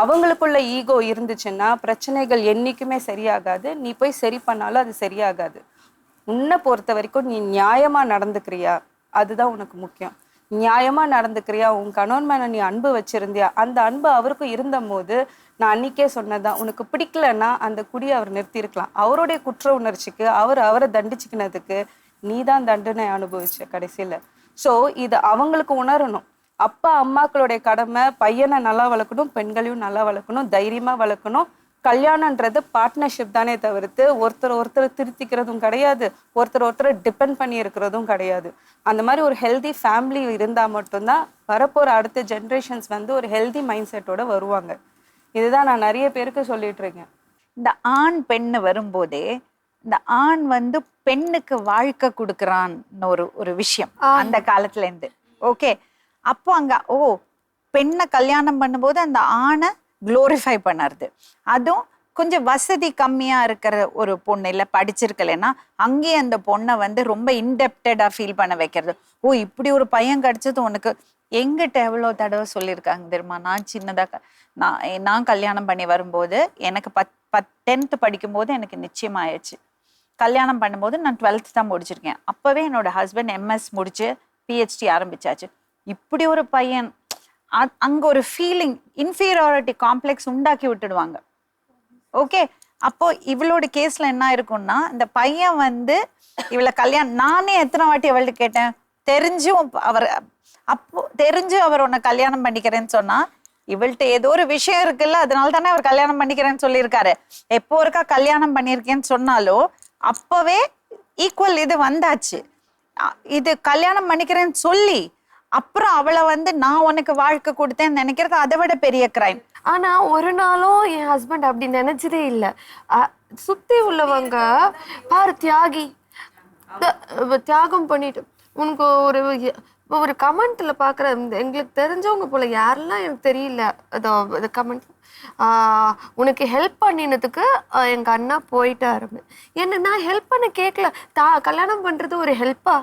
அவங்களுக்குள்ள ஈகோ இருந்துச்சுன்னா பிரச்சனைகள் என்றைக்குமே சரியாகாது. நீ போய் சரி பண்ணாலும் அது சரியாகாது. உன்னை பொறுத்த வரைக்கும் நீ நியாயமாக நடந்துக்கிறியா? அதுதான் உனக்கு முக்கியம். நியாயமாக நடந்துக்கிறியா? உன் கணவன் மேலே நீ அன்பு வச்சிருந்தியா? அந்த அன்பு அவருக்கும் இருந்த போது நான் அன்னைக்கே சொன்னதான் உனக்கு பிடிக்கலன்னா அந்த குடியை அவர் நிறுத்தியிருக்கலாம். அவருடைய குற்ற உணர்ச்சிக்கு அவர் அவரை தண்டிச்சுக்கினதுக்கு நீ தான் தண்டனை அனுபவிச்ச கடைசியில். ஸோ இது அவங்களுக்கு உணரணும். அப்பா அம்மாக்களுடைய கடமை பையனை நல்லா வளர்க்கணும் பெண்களையும் நல்லா வளர்க்கணும் தைரியமா வளர்க்கணும். கல்யாணன்றது பார்ட்னர்ஷிப் தானே தவிர்த்து ஒருத்தர் ஒருத்தர் திருத்திக்கிறதும் கிடையாது. ஒருத்தர் ஒருத்தர் டிபெண்ட் பண்ணி இருக்கிறதும் கிடையாது. அந்த மாதிரி ஒரு ஹெல்தி ஃபேமிலி இருந்தால் மட்டும்தான் வரப்போகிற அடுத்த ஜென்ரேஷன்ஸ் வந்து ஒரு ஹெல்தி மைண்ட் செட்டோட வருவாங்க. இதுதான் நான் நிறைய பேருக்கு சொல்லிட்டு இருக்கேன் இந்த ஆண் பெண்ணு வரும்போதே இந்த ஆண் வந்து பெண்ணுக்கு வாழ்க்கை கொடுக்குறான்னு ஒரு ஒரு விஷயம். அந்த காலத்துல இருந்து ஓகே. அப்போ அங்க ஓ பெண்ணை கல்யாணம் பண்ணும்போது அந்த ஆணை க்ளோரிஃபை பண்ணுறது அதுவும் கொஞ்சம் வசதி கம்மியாக இருக்கிற ஒரு பொண்ணு இல்லை படிச்சிருக்கலைன்னா அங்கேயே அந்த பொண்ணை வந்து ரொம்ப இன்டெப்டடாக ஃபீல் பண்ண வைக்கிறது. ஓ இப்படி ஒரு பையன் கிடச்சது உனக்கு. எங்கிட்ட எவ்வளோ தடவை சொல்லியிருக்காங்க தெரியுமா? நான் சின்னதாக நான் நான் கல்யாணம் பண்ணி வரும்போது எனக்கு பத் பத் டென்த்து படிக்கும்போது எனக்கு நிச்சயமாயிடுச்சு கல்யாணம் பண்ணும்போது நான் டுவெல்த் தான் முடிச்சிருக்கேன். அப்போவே என்னோட ஹஸ்பண்ட் எம்எஸ் முடிச்சு பிஹெச்டி ஆரம்பிச்சாச்சு. இப்படி ஒரு பையன் அங்க ஒரு ஃபீலிங் இன்ஃபீரியாரிட்டி காம்ப்ளெக்ஸ் உண்டாக்கி விட்டுடுவாங்க. ஓகே அப்போ இவளோட கேஸ்ல என்ன இருக்கும்னா இந்த பையன் வந்து இவளை கல்யாணம் நானே எத்தனை வாட்டி அவள்கிட்ட கேட்டேன்? தெரிஞ்சும் அவர் அப்போ தெரிஞ்சு அவர் உன்னை கல்யாணம் பண்ணிக்கிறேன்னு சொன்னா இவள்கிட்ட ஏதோ ஒரு விஷயம் இருக்குல்ல அதனால தானே அவர் கல்யாணம் பண்ணிக்கிறேன்னு சொல்லியிருக்காரு. எப்போ இருக்கா கல்யாணம் பண்ணியிருக்கேன்னு சொன்னாலும் அப்பவே ஈக்குவல் இது வந்தாச்சு. இது கல்யாணம் பண்ணிக்கிறேன்னு சொல்லி அப்புறம் அவளை வந்து நான் உனக்கு வாழ்க்கை கொடுத்தேன்னு நினைக்கிறது அதை விட பெரிய கிரைம் ஆனா ஒரு நாளும் என் ஹஸ்பண்ட் அப்படி நினைச்சதே இல்லை. சுத்தி உள்ளவங்க பாரு தியாகி. தியாகம் பண்ணிட்டு உனக்கு ஒரு ஒரு கமெண்ட்ல பாக்குற எங்களுக்கு தெரிஞ்சவங்க போல யாரெல்லாம் எனக்கு தெரியல. அதோ கமெண்ட் உனக்கு ஹெல்ப் பண்ணினதுக்கு எங்க அண்ணா போயிட்டாருன்னு என்ன நான் ஹெல்ப் பண்ண கேட்கல தா கல்யாணம் பண்றது ஒரு ஹெல்ப்பா